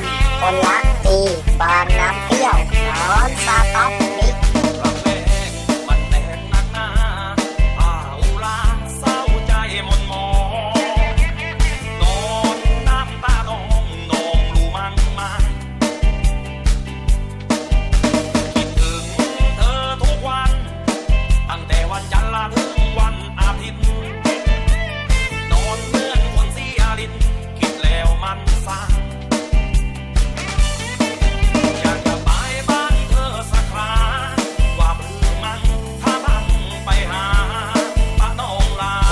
มคนรักตีบางน้ำ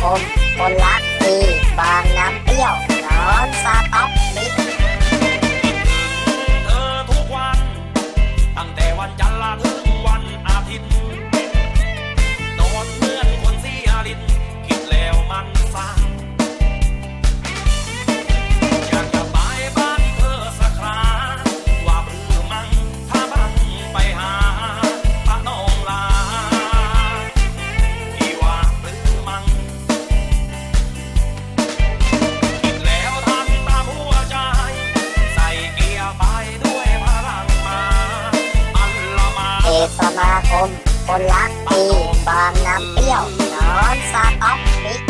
คมคนรักดีบางน้ำเปรี้ยวร้อนซาต๊อกมิตร สมาคม คนรักปีบางน้ำเปรี้ยวนอนสต๊อกฟิก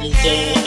ดีเจ